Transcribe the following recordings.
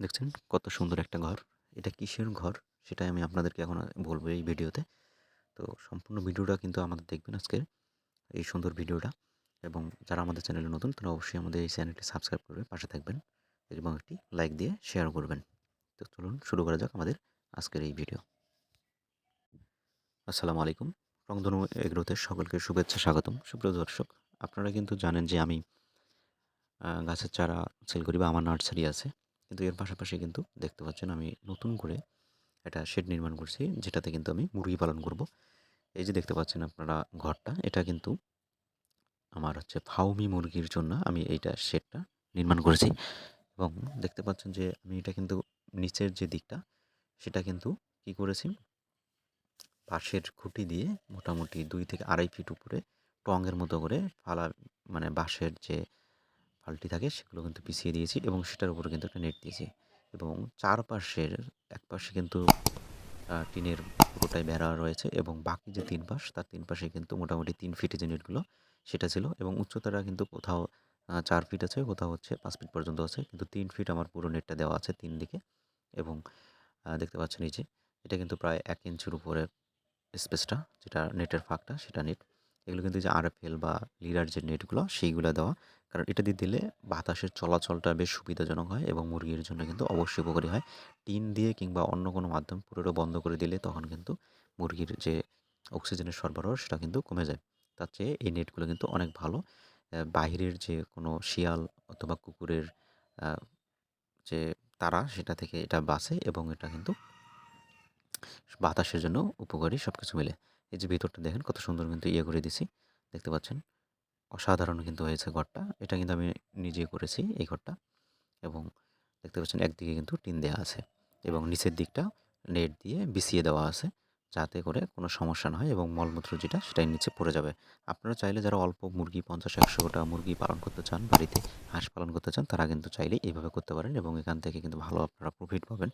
দেখছেন কত সুন্দর একটা ঘর। এটা কিসের ঘর সেটাই আমি আপনাদেরকে এখন বলব এই ভিডিওতে। তো সম্পূর্ণ ভিডিওটা কিন্তু আমাদের দেখবেন আজকের এই সুন্দর ভিডিওটা। এবং যারা আমাদের চ্যানেলে নতুন তারা অবশ্যই আমাদের এই চ্যানেলটি সাবস্ক্রাইব করবে পাশে থাকবেন এবং একটি লাইক দিয়ে শেয়ার করবেন। তো চলুন শুরু করা যাক আমাদের আজকের এই ভিডিও। আসসালামু আলাইকুম, রংধনু এগ্রোতে সকলকে শুভেচ্ছা স্বাগতম। সুপ্রিয় দর্শক, আপনারা কিন্তু জানেন যে আমি গাছের চারা সেল করি বা আমার নার্সারি আছে। কিন্তু এর পাশাপাশি কিন্তু দেখতে পাচ্ছেন আমি নতুন করে একটা শেড নির্মাণ করছি, যেটাতে কিন্তু আমি মুরগি পালন করব। এই যে দেখতে পাচ্ছেন আপনারা ঘরটা, এটা কিন্তু আমার হচ্ছে ফাউমি মুরগির জন্য আমি এইটা শেডটা নির্মাণ করেছি। এবং দেখতে পাচ্ছেন যে আমি এটা কিন্তু নিচের যে দিকটা, সেটা কিন্তু কি করেছি? বাঁশের খুঁটি দিয়ে মোটামুটি দুই থেকে আড়াই ফিট উপরে টঙের মতো করে ফালা মানে বাঁশের যে ফালটি থাকে, সেগুলো কিন্তু পিছিয়ে দিয়েছি এবং সেটার উপরে কিন্তু একটা নেট দিয়েছি এবং চারপাশের এক পাশে কিন্তু টিনের পুরোটাই বেড়া রয়েছে এবং বাকি যে তিন পাশ, তার তিন পাশে কিন্তু মোটামুটি তিন ফিটে যে নেটগুলো সেটা ছিল এবং উচ্চতাটা কিন্তু কোথাও চার ফিট আছে, কোথাও হচ্ছে পাঁচ ফিট পর্যন্ত আছে, কিন্তু তিন ফিট আমার পুরো নেটটা দেওয়া আছে তিন দিকে এবং দেখতে পাচ্ছেন এই যে, এটা কিন্তু প্রায় এক ইঞ্চির উপরে স্পেসটা যেটা নেটের ফাঁকটা, সেটা নেট এগুলো কিন্তু যে আরএফএল বা লিডার যে নেটগুলো সেইগুলো দেওয়া। কারণ এটা দিয়ে দিলে বাতাসের চলাচলটা বেশ সুবিধাজনক হয় এবং মুরগির জন্য কিন্তু অবশ্যই উপকারী হয়। টিন দিয়ে কিংবা অন্য কোনো মাধ্যম পুরোটা বন্ধ করে দিলে তখন কিন্তু মুরগির যে অক্সিজেনের সরবরাহ, সেটা কিন্তু কমে যায়। তার চেয়ে এই নেটগুলো কিন্তু অনেক ভালো। বাহিরের যে কোনো শিয়াল অথবা কুকুরের যে তারা, সেটা থেকে এটা বাঁচে এবং এটা কিন্তু বাতাসের জন্য উপকারী সব কিছু মিলে। এই যে ভিতরটা দেখেন, কত সুন্দর কিন্তু ইয়ে করে দিছি। দেখতে পাচ্ছেন? অসাধারণ কিন্তু হয়েছে ঘরটা। এটা কিন্তু আমি নিজে করেছি এই ঘরটা এবং দেখতে পাচ্ছেন একদিকে কিন্তু টিন দেওয়া আছে এবং নিচের দিকটা নেট দিয়ে বিছিয়ে দেওয়া আছে যাতে করে কোনো সমস্যা না হয় এবং মলমূত্র যেটা সেটাই নিচে পড়ে যাবে। আপনারা চাইলে যারা অল্প মুরগি পঞ্চাশ একশোটা মুরগি পালন করতে চান, বাড়িতে হাঁস পালন করতে চান, তারা কিন্তু চাইলে এইভাবে করতে পারেন এবং এখান থেকে কিন্তু ভালো আপনারা প্রফিট পাবেন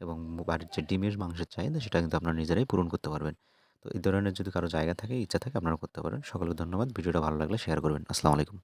এবং বাড়ির যে ডিমের মাংসের চাহিদা সেটা কিন্তু আপনারা নিজেরাই পূরণ করতে পারবেন। তো এই ধরনের যদি কারও জায়গা থাকে, ইচ্ছা থাকে আপনারা করতে পারেন। সকলকে ধন্যবাদ। ভিডিওটা ভালো লাগলে শেয়ার করবেন। আসসালামু আলাইকুম।